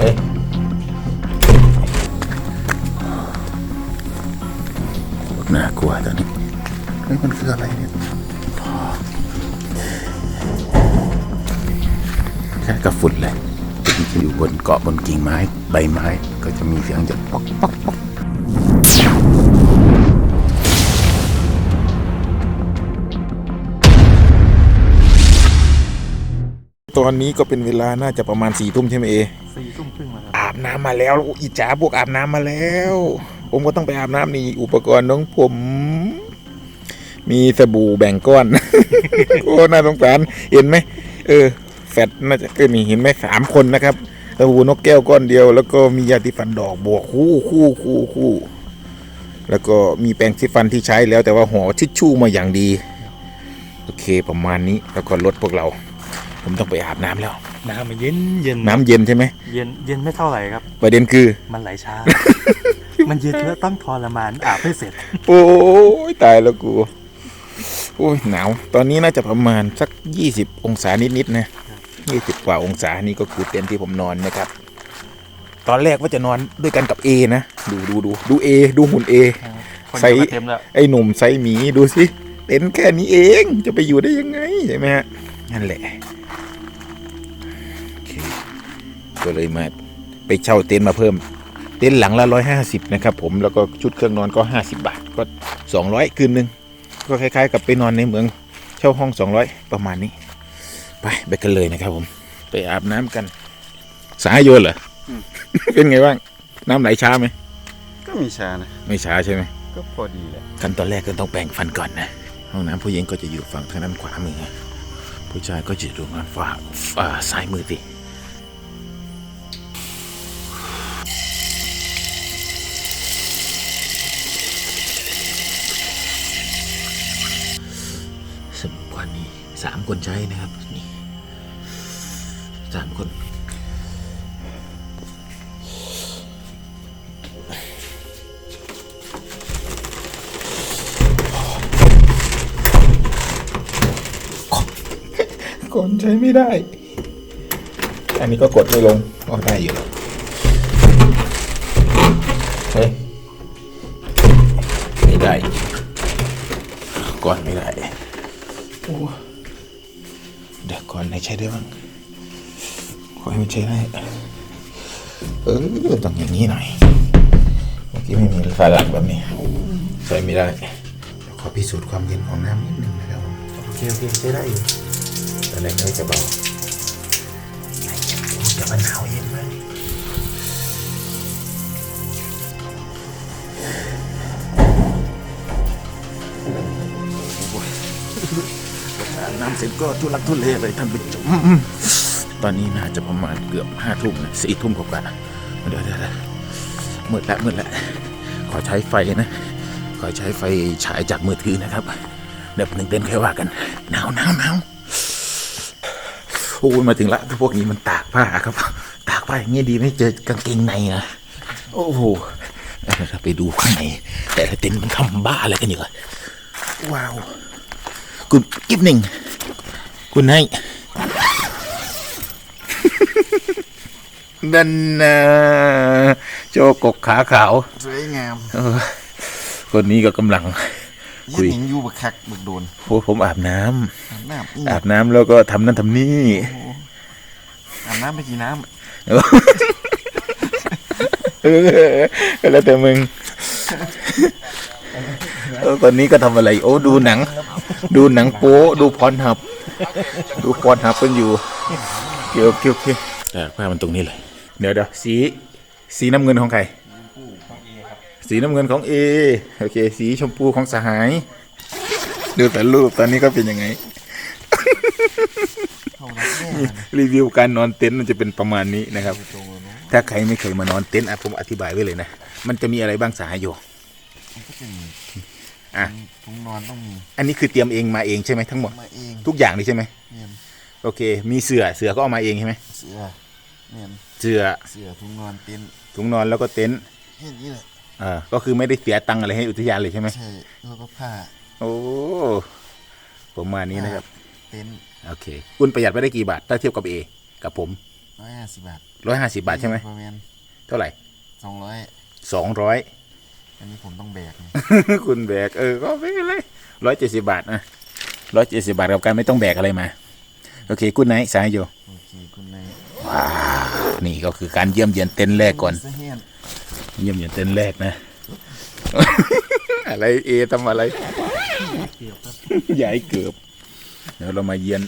เฮ้ยน่ากลัวตอนนี้เฮ้ยมันคืออะไรเนี่ยแค่กระฝุ่นเลยที่จะอยู่บนเกาะบนกิ่งไม้ ใบไม้ก็จะมีเสียงจะป๊อกป๊อกป๊อก ตอนนี้ก็เป็นเวลาน่าจะประมาณสี่ทุ่มใช่ไหมเอสี่ทุ่มครึ่งมาครับอาบน้ำมาแล้วอิจฉาพวกอาบน้ำมาแล้ว ผมก็ต้องไปอาบน้ำนี่อุปกรณ์ของผม มีสบู่แบ่งก้อนโอ้น่าสงสารเห็นไหมเออแฟดน่าจะเกินนี่เห็นไหมสามคนนะครับสบู่นกแก้วก้อนเดียว แล้วก็มียาสีฟันดอกบวกคู่คู่คู่คู่แล้วก็มีแปรงสีฟันที่ใช้แล้วแต่ว่าห่อทิชชู่มาอย่างดี โอเคประมาณนี้แล้วก็ลดพวกเรา ผมต้องไปอาบน้ำแล้ว น้ำมันเย็นเย็นน้ำเย็นใช่ไหม เย็นเย็นไม่เท่าไหร่ครับ ประเด็นคือ มันไหลช้า มันเย็นเพื่อต้องทรมานอาบให้เสร็จ โอ้ยตายแล้วกู โอ้ยหนาว ตอนนี้น่าจะประมาณสักยี่สิบองศานิดๆนะยี่สิบกว่าองศานี่ก็คือเต็นท์ที่ผมนอนนะครับ ตอนแรกว่าจะนอนด้วยกันกับเอนะ ดูดูดูดูเอดูหุ่นเอคนใส่เดียวก็เต็มแล้ว ไอ้หนุ่มไซหมีดูสิเต็นท์แค่นี้เองจะไปอยู่ได้ยังไงใช่ไหมฮะนั่นแหละ ก็เลยมาไปเช่าเต็นท์มาเพิ่ม เต็นท์หลังละร้อยห้าสิบนะครับผมแล้วก็ชุดเครื่องนอนก็ห้าสิบาทก็สองร้อยคืนหนึ่งก็คล้าย ๆ กับไปนอนในเมืองเช่าห้องสองร้อยประมาณนี้ ไปไปกันเลยนะครับผมไปอาบน้ำกัน สายโยนเหรออเป็นไงบ้างน้ำไหลช้าไหมก็มีชานะไม่ช้าใช่ไหมก็พอดีแหละขั้นตอนแรกก็ต้องแปรงฟันก่อนนะห้องน้ำผู้หญิงก็จะอยู่ฝั่งทางด้านขวามือผู้ชายก็จะอยู่ทางด้านฝ่าฝ่าซ้ายมือสิส คนใช้นะครับนี่สามคนกดใช้ไม่ได้ อันนี้ก็กดไม่ลงก็ได้อยู่เฮ้ยไม่ได้ก่อนไม่ได้โอ้ ไหนใช้ได้บ้าง ขอให้มันใช้ได้ เออต้องอย่างนี้หน่อย เมื่อกี้ไม่มีฝาหลังแบบนี้ ใช้ไม่ได้เดี๋ยวขอพิสูจน์ความเย็นของน้ำนิดนึงนะครับผมโอเคโอเคใช้ได้อยู่ตอนแรกก็จะเบาโอ้แต่มันหนาว ก็ทุลักทุเลเลยท่านผู้ชมตอนนี้น่าจะประมาณเกือบห้าทุ่มนะสี่ทุ่มกว่าๆเดี๋ยวเดี๋ยวเดี๋ยวมืดละมืดละขอใช้ไฟนะ ขอใช้ไฟฉายจากมือถือนะครับ เดี๋ยวหนึ่งเต้นค่อยว่ากัน หนาวหนาวหนาวโอ้ยมาถึงละพวกนี้มันตากผ้าครับ ตากผ้าอย่างงี้ดีไม่เจอกางเกงในนะโอ้โหไปดูข้างในแต่ละเต็นท์มันทำบ้าอะไรกันอยู่อะว้าวคุณอีฟหนึ่ง คุณให้นั่นนะโจกกขาขาวสวยงามเออคนนี้ก็กำลัง คุยหญิงอยู่บักคักบักโดนโอ้ผมอาบน้ำอาบน้ำอีอาบน้ำแล้วก็ทำนั่นทำนี่ อาบน้ำไปกี่น้เออแล้วแต่มึงเออตอนนี้ก็ทำอะไร โอ้ดูหนัง ดูหนังโป๊ดูพรหับ ดูพรหับกันอยู่เกี่ยวเกี่ยวเกี่ยวแต่ผ้ามันตรงนี้เลย เดี๋ยวเดี๋ยวสีสีน้ำเงินของใครสีน้ำเงินของเอโอเค สีชมพูของสหาย ดูแต่รูปตอนนี้ก็เป็นยังไงำเขารักแม่รีวิวการนอนเต็นท์มันจะเป็นประมาณนี้นะครับ ถ้าใครไม่เคยมานอนเต็นท์อะผมอธิบายไว้เลยนะ มันจะมีอะไรบ้างสายโยมันก็จะมีอะ ถุงนอนต้องมีอันนี้คือเตรียมเองมาเองใช่ไหมทั้งหมด มาเองทุกอย่างเลยใช่ไหมเนี่ยโอเค มีเสือเสือก็เอามาเองใช่ไหมเสื้อเนี่ยเสือเสื้อถุงนอนเต็นท์ถุงนอนแล้วก็เต็นท์แค่นี้แหละอ่าก็คือไม่ได้เสียตังค์อะไรให้อุทยานเลยใช่ไหมใช่แล้วก็ผ้าโอ้ประมาณนี้นะครับเต็นท์โอเคคุณประหยัดไปได้กี่บาทถ้าเทียบกับเอกับผมร้อยห้าสิบบาทร้อยห้าสิบาทใช่ไหมประมาณเท่าไหร่สองร้อยสองร้อย อันนี้ผมต้องแบกไงคุณแบกเออก็ไม่เป็นไรร้อยเจ็ดสิบาทนะร้อยเจ็ดสิบาทกับการไม่ต้องแบกอะไรมา โอเคคุณไนท์สายโยโอเคคุณนายว้าวนี่ก็คือการเยี่ยมเยียนเต็นท์แรกก่อน เสียนเยี่ยมเยียนเต็นท์แรกนะ อะไรเอทำอะไร เกี่ยวครับใหญ่เกือบเดี๋ยวเรามาเยียน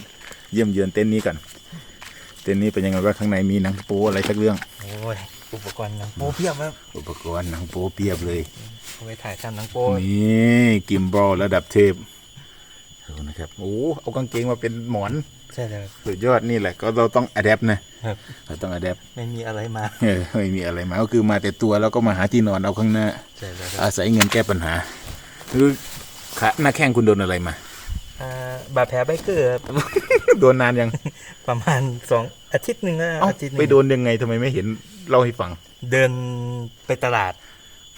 เยี่ยมเยือนเต็นท์นี้กัน เต็นท์นี้เป็นยังไงว่างข้างในมีหนังโป๊อะไรสักเรื่อง โอ้ย อุปกรณ์หนังโป๊เพียบครับอุปกรณ์หนังโป๊เพียบเลยเอาไปถ่ายทำหนังโป๊นี่กิมบอลระดับเทพดูนะครับโอ้เอากางเกงมาเป็นหมอนใช่เลยสุดยอดนี่แหละ ก็เราต้องอัดแอปนะครับเราต้องอัดแอปไม่มีอะไรมาเออไม่มีอะไรมาก็คือมาแต่ตัวแล้วก็มาหาที่นอนเอาข้างหน้าใช่เลยครับอาศัยเงินแก้ปัญหาหรือขาหน้าแข้งคุณโดนอะไรมาอ่าบาดแผลไบเกอร์ครับโดนนานยังประมาณสองอาทิตย์หนึ่งนะเอ้าอาทิตย์หไปนึ่งโดนยังไงทำไมไม่เห็น เล่าให้ฟัง เดินไปตลาด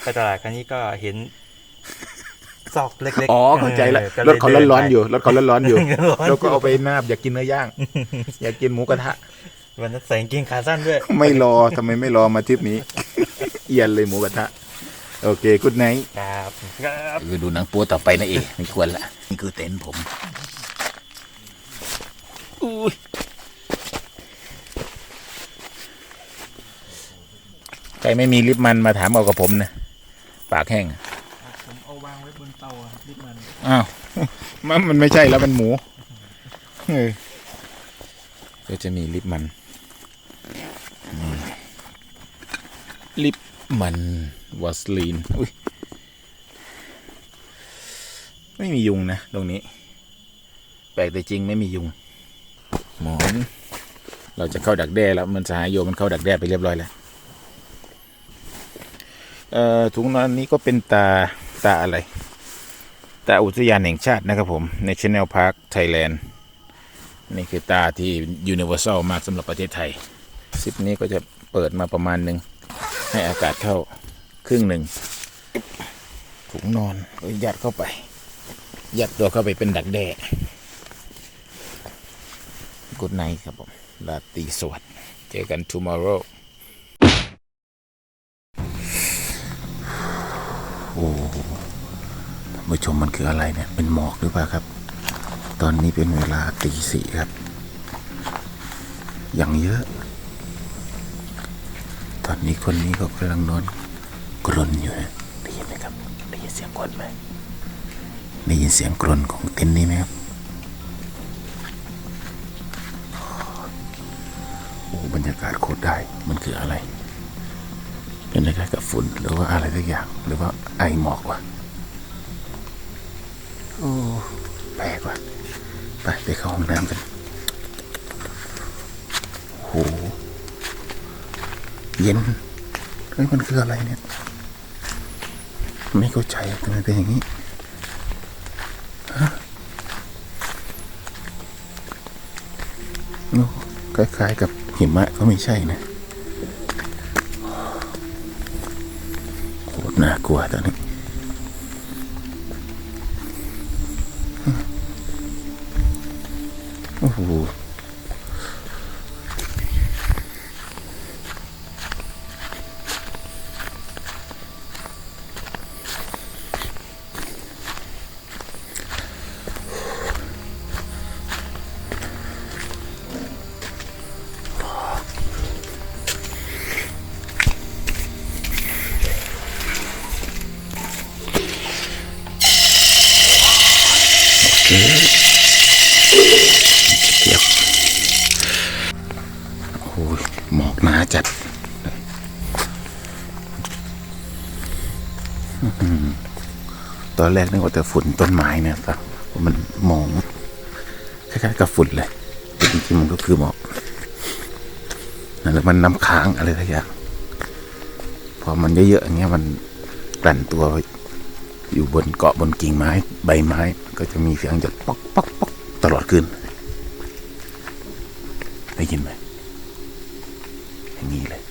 ไปตลาดครั้งนี้ก็เห็นซอกเล็กๆอ๋อเข้าใจแล้วก็รลถเขาดิร้อนๆไปอยู่รถเขาร้อนๆอยู่ร้อนอยู่ แล้วก็เอาไปนาบอยากกินเนื้อย่างอยากกินหมูกระทะวันนั้นใส่กางเกงขาสั้นด้วย ไม่รอทำไมไม่รอมาทริปนี้ เอียนเลยหมูกระทะ โอเคกุดไนท์ครับครับคือดูหนังโป๊ต่อไปนะเอไม่ควรละนี่คือเต็นท์ผมอุ้ย ครไม่มีลิปมันมาถามเอากับผมนะปากแห้งอะผมเอาวางไว้บนเตาครับรีบมันอ้าวมันมันไม่ใช่แล้วมันหมูเออก็จะมีลิปมันนี่ลิปมันวาสลีนอุ้ยไม่มียุงนะตรงนี้ แปลกแต่จริงไม่มียุงหมอน เราจะเข้าดักแด้แล้วมันสหายโยมันเข้าดักแด้ไปเรียบร้อยแล้ว เอ่อถุงนอนนี้ก็เป็นตาตาอะไร ตาอุทยานแห่งชาตินะครับผม National Park Thailand นี่คือตาที่ Universal มากสำหรับประเทศไทยซิปนี้ก็จะเปิดมาประมาณหนึ่งให้อากาศเข้าครึ่งหนึ่งถุงนอนก็ยัดเข้าไป ยัดตัวเข้าไปเป็นดักแด้กุดไนครับผมลาตีสวัสดิ์เจอกัน tomorrow โอ้ท่านผู้ชมมันคืออะไรเนี่ย เป็นหมอกหรือเปล่าครับ ตอนนี้เป็นเวลาตีสี่ครับ อย่างเยอะ ตอนนี้คนนี้ก็กำลังนอนกรนอยู่นะได้ยินไหมครับ ได้ยินเสียงกรนไหมได้ยินเสียงกรนของเต็นท์นี้ไหมครับโอ้บรรยากาศโคตรได้ มันคืออะไร เป็นอะไรกับฝุ่นหรือว่าอะไรสักอย่าง หรือว่าไอหมอกวะโอ้แปลกว่ะไปไปเข้าห้องน้ำกันโหเย็นเฮ้ยมันคืออะไรเนี่ย ไม่เข้าใจทำไมเป็นอย่างนี้ฮะคล้ายๆกับหิมะก็ไม่ใช่นะ โคตร ตอนแรกนึกว่าแต่ฝุ่นต้นไม้เนี่ยแต่มันมองคล้ายๆกับฝุ่นเลยแต่จริงๆมันก็คือหมอกนั่นแหละมันน้ำค้างอะไรทุกอย่างพอมันเยอะๆอย่างเงี้ยมันกลั่นตัวอยู่บนเกาะบนกิ่งไม้ ใบไม้ ก็จะมีเสียงหยดป๊อกป๊อกป๊อกตลอดคืนได้ยินไหมอย่างนี้เลย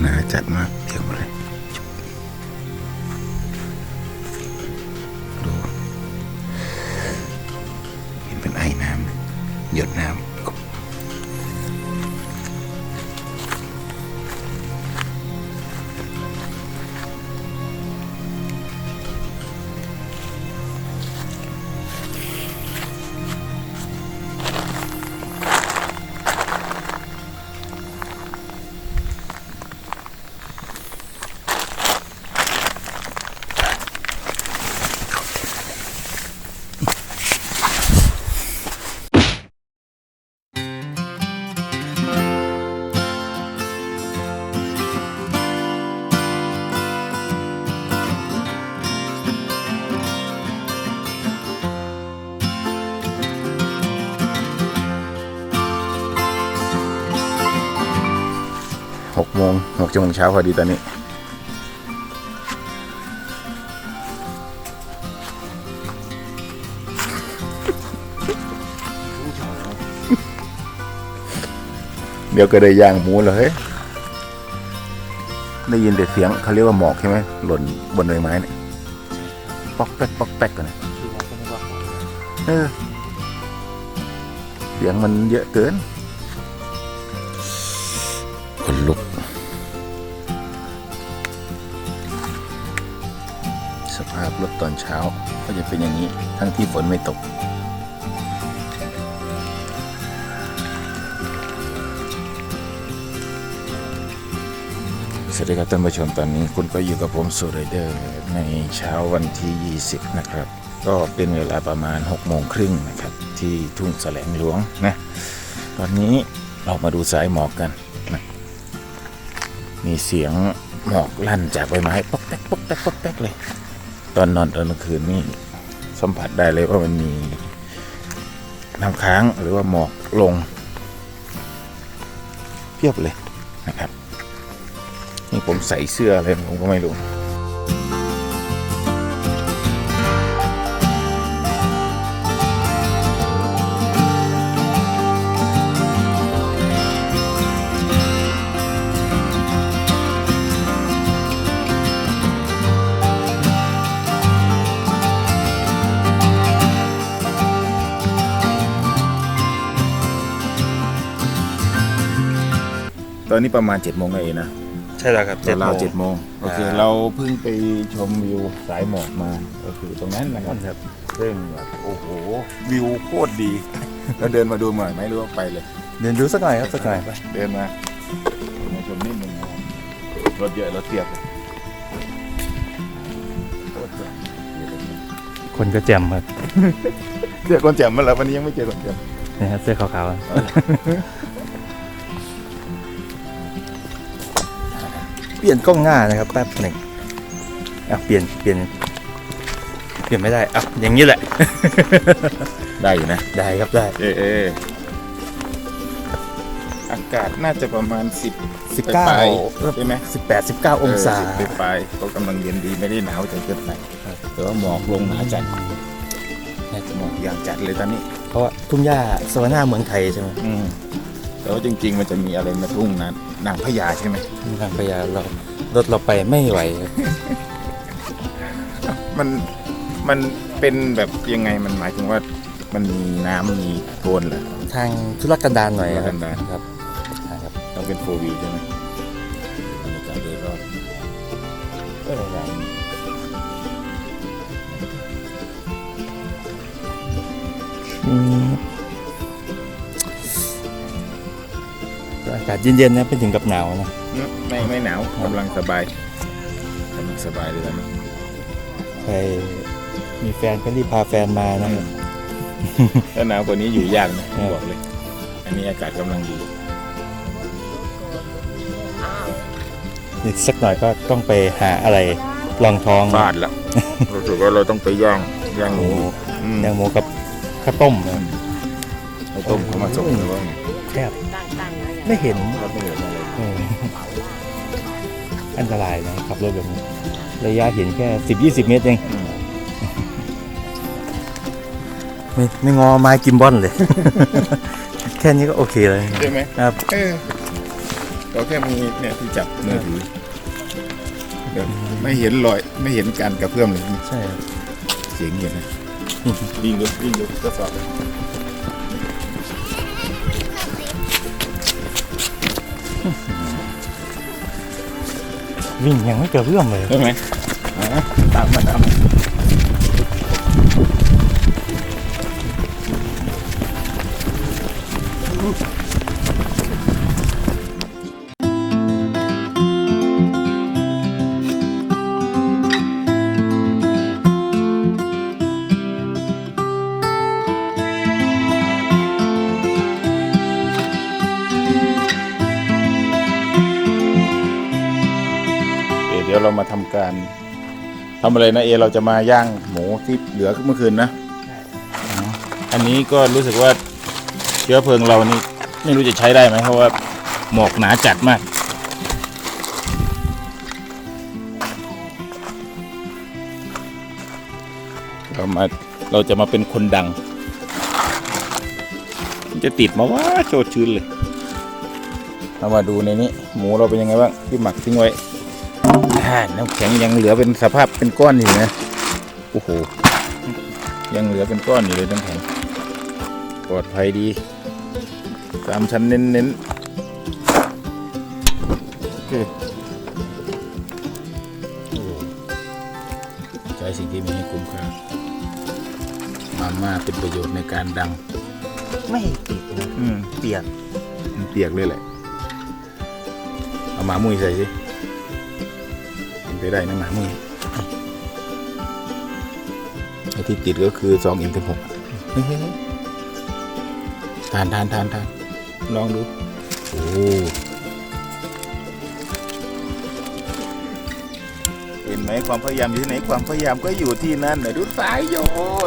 หนาจัดมากเพียงหมดเลยดูเห็นเป็นไอ้น้ำหยดน้ำ โมงหกโมงเช้าพอดีตอนนี้ เดี๋ยวก็ได้ย่างหมูเลยเฮ้ยได้ยินแต่เสียงเขาเรียกว่าหมอกใช่ไหมหล่นบนใบไม้เนี่ยปอกแป๊กปอกแป๊กกันนะเออเสียงมันเยอะเกิน เป็นอย่างนี้ทั้งที่ฝนไม่ตก สวัสดีครับท่านผู้ชมตอนนี้คุณก็อยู่กับผมสุรเดอร์ในเช้าวันที่ 20 นะครับ ก็เป็นเวลาประมาณ 6 โมงครึ่งนะครับ ที่ทุ่งแสลงหลวงนะตอนนี้เรามาดูสายหมอกกันนะมีเสียงหมอกลั่นจากใบไม้ป๊อกแป๊กป๊อกแป๊กป๊อกแป๊กเลย ตอนนอนตอนกลางคืนนี่ สัมผัสได้เลยว่ามันมีน้ำค้างหรือว่าหมอกลง เพียบเลยนะครับ นี่ผมใส่เสื้ออะไรผมก็ไม่รู้ อนนี้ประมาณ7จ็ดโมงเองนะใช่แล้วครับเจ็ดโมเรางเจ็ดโมงโอเคอ่า เราเพิ่งไปชมวิวสายหมอกมาก็คือตรงนั้นนะครับครับ ซึ่งแบบโอ้โหวิวโคตรดี แล้วเดินมาดูหน่อยไหมหรือว่าไปเลย เดินดูสักหน่อยครับสักหน่อยเดินมามาชมนิดนึงนะครับรถเยอะรถเทียบเลยโคตรเยอะคนก็แจ่มครับเจอคนแจ่มมาแล้ววันนี้ยังไม่เจอคนแจ่มนี่ครับเสื้อขาวๆ เปลี่ยนกล้องหน้านะครับแป๊บหนึ่งอะเปลี่ยนเปลี่ยนเปลี่ยนไม่ได้อะอย่างนี้แหละ ได้อยู่นะ ได้ครับได้ เออเอออากาศน่าจะประมาณสิบสิบเก้าปลายๆใช่ไหมสิบแปดสิบเก้าองศาเสิบปลายๆก็กำลังเย็นดีไม่ได้หนาวจนเกินไปแต่ว่าหมอกลงหนาจัดหมอกอย่างจัดเลยตอนนี้ เพราะว่าทุ่งหญ้าสวรรค์เมืองไทยใช่ไหมอืม แต่ว่าจริง ๆ มันจะมีอะไรมาทุ่งนั้นนางพญาใช่ไหมทางพญาเรารถเราไปไม่ไหว มันมันเป็นแบบยังไงมันหมายถึงว่ามันมีน้ำมีโคลนเหรอ ทางธุรกันดารหน่อยคธุรกัรับนดาร ครับใช่ครับต้องเป็นโฟวีใช่ไหมบรรยากาศโดยรอบเอออย่าง อืมอากาศเย็นๆนะเป็นถึงกับหนาวนะ ไม่ไม่หนาวกำลังสบายกำลังสบายเลยตอนนี้ใครมีแฟนก็รีบพาแฟนมานะครับถ้าหนาวกว่านี้อยู่ยากนะผมบอกเลย อันนี้อากาศกำลังดีอีกสักหน่อยก็ต้องไปหาอะไรรองท้องฟาดละรู้สึกว่าเราต้องไปย่างย่างหมูอืมอย่างหมูกับข้าวต้มนะเอาต้มเข้ามาส่งหรือว่าไงแคบ ไม่เห็นเราไม่เห็นอะไรเอออันตรายนะขับรถแบบนี้ระยะเห็นแค่สิบยี่สิบเมตรเองอืมไม่ไม่งอไม้กิมบอนเลย แค่นี้ก็โอเคเลยใช่ไหมครับเออเราแค่มีเนี่ยที่จับมือถือแบบไม่เห็นรอย ไม่เห็นการกระเพื่อมเลยใช่ครับเสียงเงียบนะวิ่งดูวิ่งดูทดสอบ วิ่งยังไม่เจอเรื่องเลยใช่ไหมตามมาตามมา ทำอะไรนะเอเราจะมาย่างหมูที่เหลือเมื่อคืนนะอ๋ออันนี้ก็รู้สึกว่าเชื้อเพลิงเรานี่ไม่รู้จะใช้ได้ไหมเพราะว่าหมอกหนาจัดมากเรามาเราจะมาเป็นคนดังมันจะติดมาว่าโชดชื้นเลย เรามาดูในนี้ หมูเราเป็นยังไงบ้างที่หมักทิ้งไว้อ่า น้ำแข็งยังเหลือเป็นสภาพเป็นก้อนอยู่นะ โอ้โห ยังเหลือเป็นก้อนอยู่เลยน้ำแข็ง ปลอดภัยดี สามชั้นเน้นๆ โอเคโอ้โหใช้สิ่งที่มีให้คุ้มค่ามาม่าเป็นประโยชน์ในการดัง ไม่ติดนะอืมเปียก มันเปียกเลยแหละ เอาหมามุยใส่สิเป็น ไปได้นะหมามุยไอ้ที่ติดก็คือสองอินสิบหกทานทานทานทานลองดู โอ้เห็นไหมความพยายามอยู่ที่ไหนความพยายามก็อยู่ที่นั่นไหนดูสายโย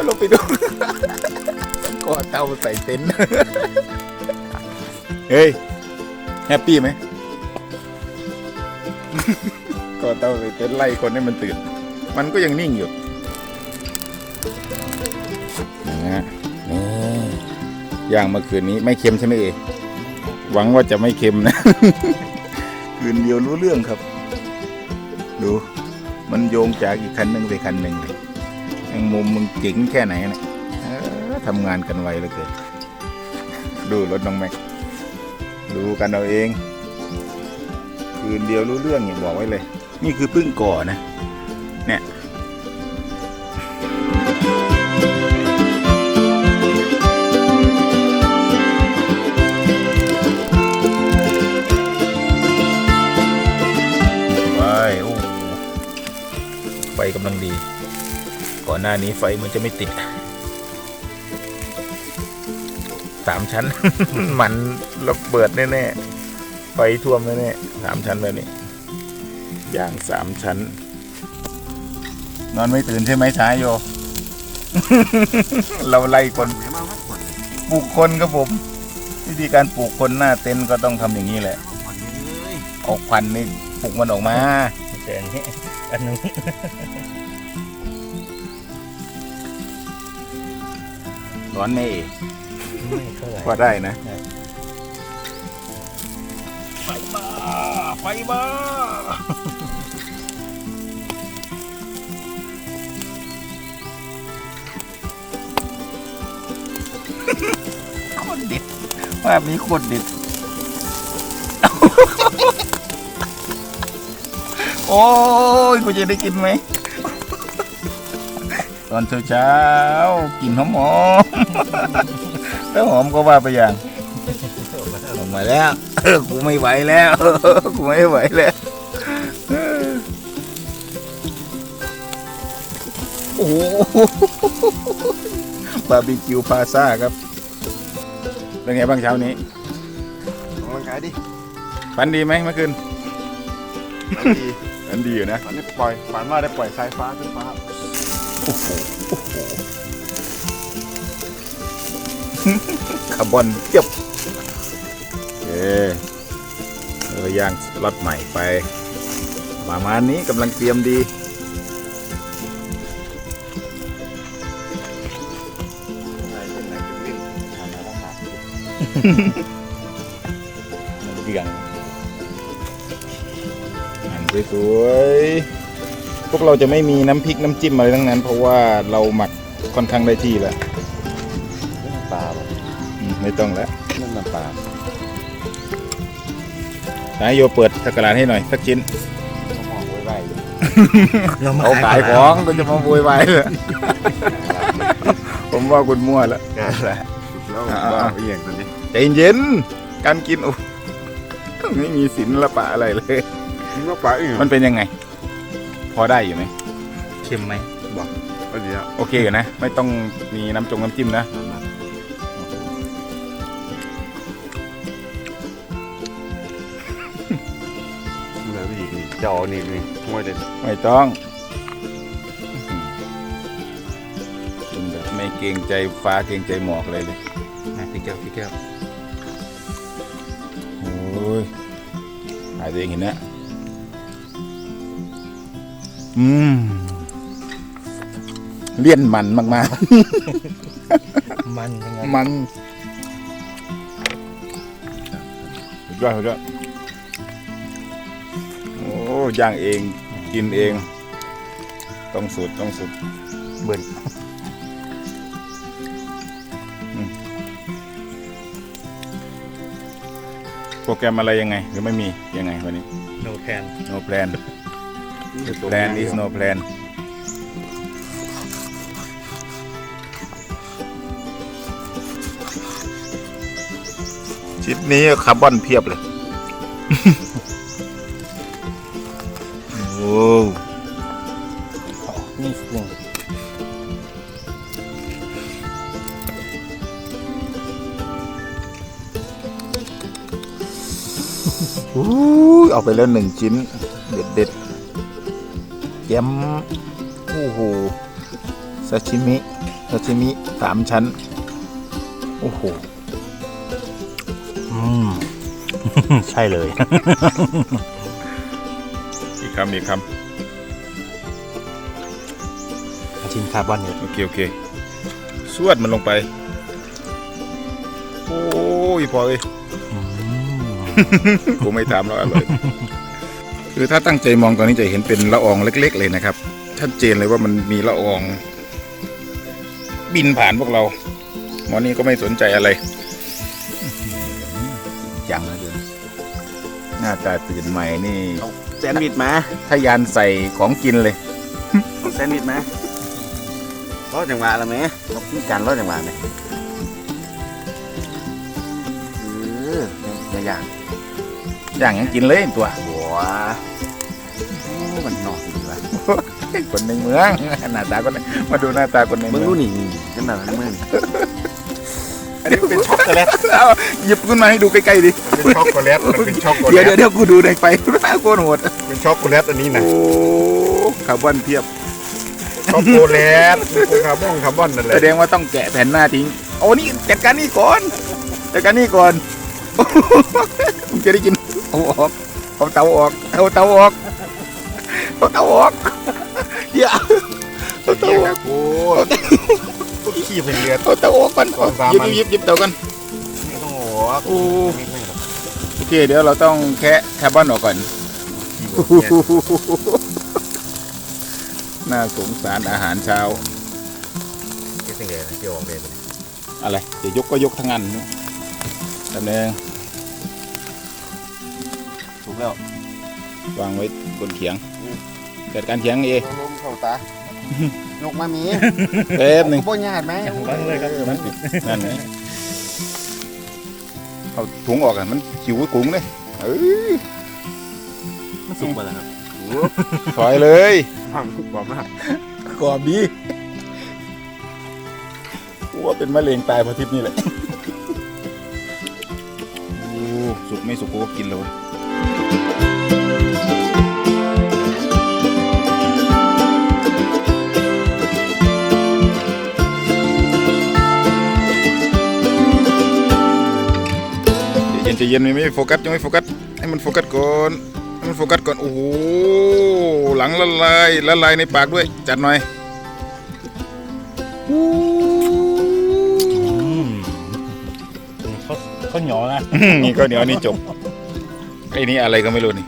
ลงไปดูก็เตาใส่เต็นท์เฮ้ย แฮปปี้ไหม เต้าไปเต้นไล่คนให้มันตื่น มันก็ยังนิ่งอยู่นะฮะนี่ย่างเมื่อคืนนี้ไม่เค็มใช่ไหมเอหวังว่าจะไม่เค็มนะ คืนเดียวรู้เรื่องครับ ดู มันโยงจากอีกคันหนึ่งไปคันหนึ่งเลยยังมุมมึงเจ๋งแค่ไหนเนะทำงานกันไวเหลือเกินดูรถน้องแม็กดูกันเอาเอง คืนเดียวรู้เรื่องอย่างบอกไว้เลย นี่คือพึ่งก่อนะเนี่ยไปโอ้โหไฟกำลังดี ก่อนหน้านี้ไฟมันจะไม่ติดสามชั้น มันระเบิดแน่ๆไฟท่วมแน่ๆสามชั้นแล้วนี่ ย่างสามชั้น นอนไม่ตื่นใช่ไหมชายโย เราไล่คนปลูกคนครับผม วิธีการปลูกคนหน้าเต็นท์ก็ต้องทำอย่างนี้แหละเออกควันนี่ปลูกมันออกมาแต่อันนี้อันนึงร้อนไหมเอ๋ไม่เท่าไหร่ว่าได้นะได้ไฟมาไฟมา โคตรเด็ดภาพนี้โคตรเด็ด โอ้ยกูจะได้กินไหม ตอนเช้าๆกลินหอมๆแล้วหอมก็ว่าไปอย่างลงมาแล้ว กูไม่ไหวแล้ว กูไม่ไหวแล้ว โอ้โห บาร์บีคิวพาซ่าครับ เป็นไงบ้างเช้านี้ออกกำลังกายดิฝันดีไหมเมื่อคืนดีฝันดีอยู่นะตอนนี้ปล่อยฝันว่าได้ปล่อยสายฟ้าขึ้นฟ้าโอ้โหโอ้โหคาร์บอนเจียบเอเออย่างรถใหม่ไป ประมาณนี้กำลังเตรียมดี ทำมาแล้วครับเบี่ยงสวยๆพวกเราจะไม่มีน้ำพริกน้ำจิ้มอะไรทั้งนั้น เพราะว่าเราหมักค่อนข้างได้ที่แล้วปลาบ่อืมไม่ต้องแล้วนั่นน้ำปลานายโยเปิดสกการาให้หน่อยสักชิ้นมองไว้ไว้เรามาเขาขายของก็จะมาโวยวายเลย ผมว่าคุณมั่วแล้ว นั่นแหละแล้วว่าเอียงตัวนี้ ใจเย็น การกินโอ้ไม่มีศิลปะอะไรเลยมันก็ปลาอีกมันเป็นยังไง พอได้อยู่ไหมเค็มไหมก็ดีแล้วโอเคอยู่นะ ไม่ต้องมีน้ำจงน้ำจิ้มนะเหลือไปอีกนี่จะเอานี่นี่ห้วยเด็ดไม่ต้องเป็นแบบไม่เกรงใจฟ้าเกรงใจหมอกเลยเลย นะพี่แก้วพี่แก้วโอ้ ยหายตัวเองเห็นนะอืมเลี่ยนมันมากมันยังไงๆ มันสุดยอดสุดยอดโอ้ย่างเองกินเอง ต้องสุดต้องสุด เบิ่น โปรแกรมอะไรยังไง หรือไม่มียังไงวันนี้โนแพน no plan the plan is no plan ชิปนี้คาร์บอนเพียบเลย ยเอาไปแล้วหนึ่งชิ้น เด็ดเด็ดๆแย้มโอ้โหซาชิมิซาชิมิสามชั้น โอ้โห อืม ใช่เลย อีกคำอีกคชิ้นคาร์บอนเนี่ยำโอเค โอเค สวดมันลงไป โอ้ยพอเลยอืม กูไม่ถามแล้วอร่อยคือถ้าตั้งใจมองตอนนี้จะเห็นเป็นละอองเล็ก ๆ เลยนะครับ ชัดเจนเลยว่ามันมีละออง บินผ่านพวกเราหมอนี่ก็ไม่สนใจอะไรจังนะเดือนหน้าตาตื่นใหม่นี่แซนด์วิชมาทะยานใส่ของกินเลยเอาแซนด์วิชมาล้อจังหวะละไหมเราพิการล้อจังหวะไหมเอออย่าอย่าง อย่างยังกินเลยตัวหัวโอ้มันนอกดีว่ะคนในเมืองหน้าตาคนในมาดูหน้าตาคนในมึเมืงองรู้นี่นี่นั่นน่ะนั่นมึงอันนี้เป็นช็อกโกแลตเอาหยิบขึ้นมาให้ดูใกล้ๆดิเป็นช็อกโกแลตมันเป็นช็อกโกเดี๋ยวแลเดี๋ยวตเดี๋ยวกูดูในไฟน่าโคตรโหดเป็นช็อกโกแลตอันนี้นะโอ้คาร์บอนเพียบช็อกโกแลตเป็นคาร์บอนคาร์บอนนั่นแหแสละดงว่าต้องแกะแผ่นหน้าทิ้งโอ้นี่จัดการนี่ก่อนจัดการนี่ก่อนผมจะได้กินเอาออกเอาเตาออกเอาเตาออกเอาเตาออกเดี๋ยวเอาเตาเกี่ยออกกูกูขี้เป็นเลือดเอาเตาออกก่อนก่อนสามหยิบอันหยิบหยิบเตากันไม่ต้องหัวโอ้โอเคเดี๋ยวเราต้องแคะคาร์บอนออกก่อนน่าสงสารอาหารเช้าคิดยังไงเกี่ยวออกเลยอะไรเดี๋ยวยกก็ยกทั้งอันนะตำแหน่งถู กแล้ววางไว้บนเขียงจัดการเขียงเอลมเข้าตานกมามีแป๊บหนึ่งบ่ญาติไหมบ้างเลยครับมันติดนั่นไงเอาถุงออกอะมันจิ๋วกุ้งเลยเอ้ยมันสุกมาแล้วครับถอยเลยความกรอบมากกรอบดีกูว่าเป็นมะเร็งตายเพราะทิพย์นี่แหละโอ้สุกไม่สุกกูก็กินเลย ใจเย็นใจเย็นไม่โฟกัสยังไม่โฟกัสให้มันโฟกัสก่อนให้มันโฟกัสก่อนโอ้โหหลังละลายละลายในปากด้วยจัดหน่อยอืมเขาเขาหยอนะนี่ก็เหนียวนี่จบไอ้นี่อะไรก็ไม่รู้นี่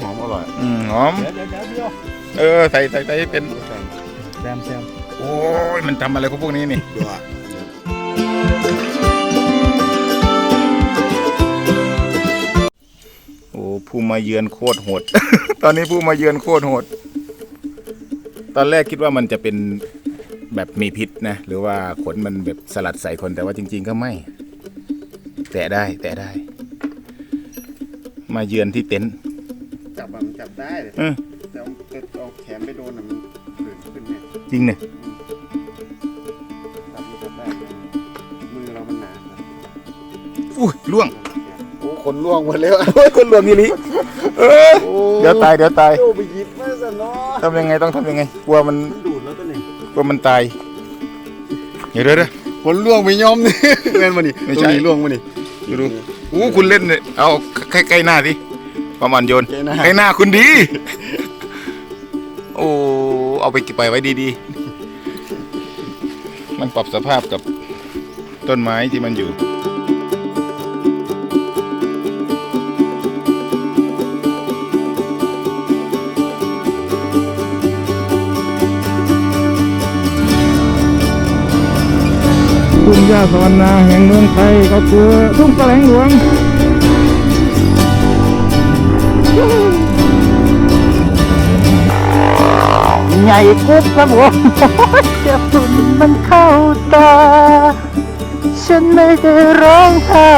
หอมอร่อยอืมหอมเดี๋ยวเดี๋ยวเดี๋ยวเดี๋ยวเออใส่ใส่ใส่ให้เป็นแซมแซมโอ้ยมันทำอะไรของพวกนี้นี่ ผู้มาเยือนโคตรโหด ตอนนี้ผู้มาเยือนโคตรโหด ตอนแรกคิดว่ามันจะเป็นแบบมีพิษนะ หรือว่าขนมันแบบสลัดใส่คนแต่ว่าจริง ๆ ก็ไม่ แตะได้ แตะได้ มาเยือนที่เต็นท์จับอะมันจับได้เลยเออแต่เอาแต่เอาแขนไปโดนอะมันเกิดขึ้นเนี่ยจริงเนี่ยจับมันจับได้ มือเรามันหนาครับอุ้ยล่วง โอ้ขนล่วงหมดแล้วโอ้ยคนล่วงนี่ลิเออโอ้เดี๋ยวตายเดี๋ยวตายโอ้ไปหยิบมาซะเนาะทำยังไงต้องทำยังไงกลัวมันมันดูดแล้วตัวนี้กลัวมันตายเดี๋ยวเดี๋ยวเดี๋ยวขนล่วงไปย้อมนี่แม่นมานี่ไม่ใช่ตัวนี้ล่วงมานี่ดูดูอู้คุณเล่นเนี่ยเอาใกล้ใกล้หน้าสิประมาณโยนใกล้หน้าใกล้หน้าคุณดี โอ้เอาไปปล่อยไว้ดีๆ มันปรับสภาพกับต้นไม้ที่มันอยู่าสวรรณาแห่งเมืองไทยก็คือทุ่งแสลงหลวงใหญ่กุ๊บครับผมเจ็บฝุ่นมันเข้าตา ฉันไม่ได้ร้องไห้